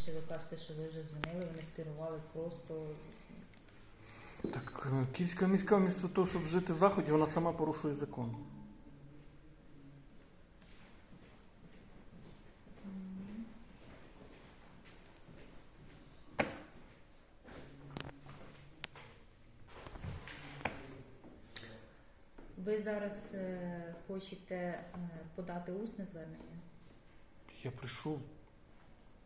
більше ви кажете, що ви вже дзвонили, вони скерували просто. Так е, Київська міська вмісто того, щоб вжити заходів, вона сама порушує закон. Ви зараз е, хочете е, подати усне звернення? Я прийшов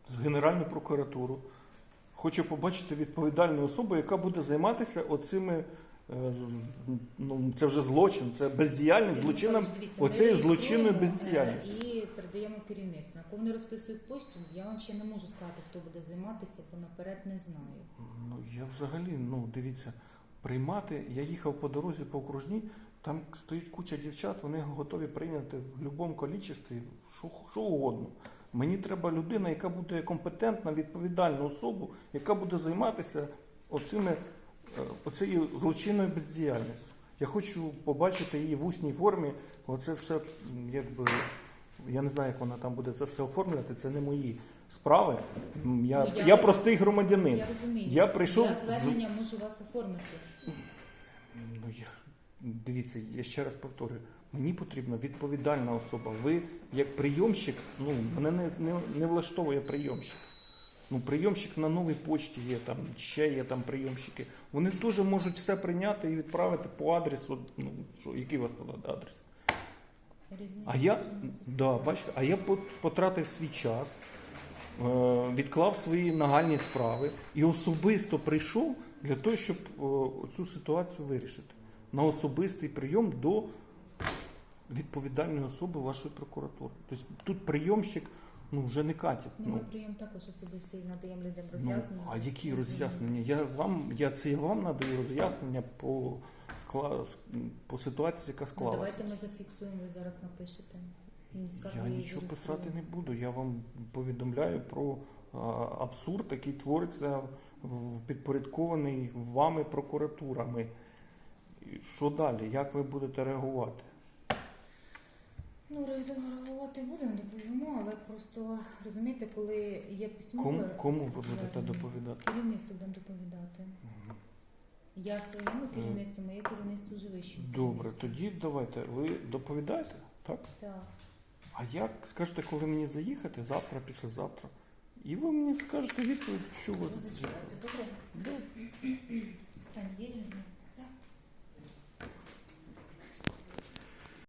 з Генеральну прокуратуру. Хочу побачити відповідальну особу, яка буде займатися оцими. е, Ну, це вже злочин, це бездіяльність, злочином. Дивіться, ми оцею злочинною реєструємо, е, І передаємо керівництву. На кого вони розписують почту, я вам ще не можу сказати, хто буде займатися, бо наперед не знаю. Ну, я взагалі, ну дивіться, приймати, я їхав по дорозі по окружній, там стоїть куча дівчат, вони готові прийняти в будь-якому кількості що, що угодно. Мені треба людина, яка буде компетентна, відповідальна особу, яка буде займатися оцими, е, оцією злочинною бездіяльністю. Я хочу побачити її в усній формі. Оце все, якби, я не знаю, як вона там буде це все оформлювати, це не мої справи. Я, Ну, я я простий громадянин. Я розумію. Я прийшов Я з- звернення можу вас оформити. Ну, я, дивіться, я ще раз повторюю, мені потрібна відповідальна особа. Ви, як прийомщик, ну, мене не, не, не влаштовує прийомщик. Ну, прийомщик на новій почті є, там, ще є там прийомщики. Вони теж можуть все прийняти і відправити по адресу. Ну, що, який у вас тут адрес? А я, 13. да, бачите, а я по- потратив свій час, е, відклав свої нагальні справи і особисто прийшов для того, щоб е, цю ситуацію вирішити. На особистий прийом до відповідальної особи вашої прокуратури. Тобто тут прийомщик ну, вже не катить. Ну, ми Ну, прийом також особистий надаємо людям ну, роз'яснення. а які роз'яснення? Я вам, я це я вам надаю роз'яснення по, скла, по ситуації, яка Ну, давайте ми зафіксуємо, ви зараз напишете. Мені Я нічого писати не буду. Я вам повідомляю про а, абсурд, який твориться в підпорядкований вами прокуратурами. Що далі? Як ви будете реагувати? Ну, реагувати будемо, доповімо, але просто розумієте, коли є письмове Кому, кому ви будете доповідати? Керівництво будемо доповідати. Я своєму керівництву, моє керівництво вже вище. Добре, тоді давайте. Ви доповідаєте, так? Так. А як скажете, коли мені заїхати? Завтра, післязавтра. І ви мені скажете відповідь, що ви. Ви зачекайте, добре? Да. Таня, є?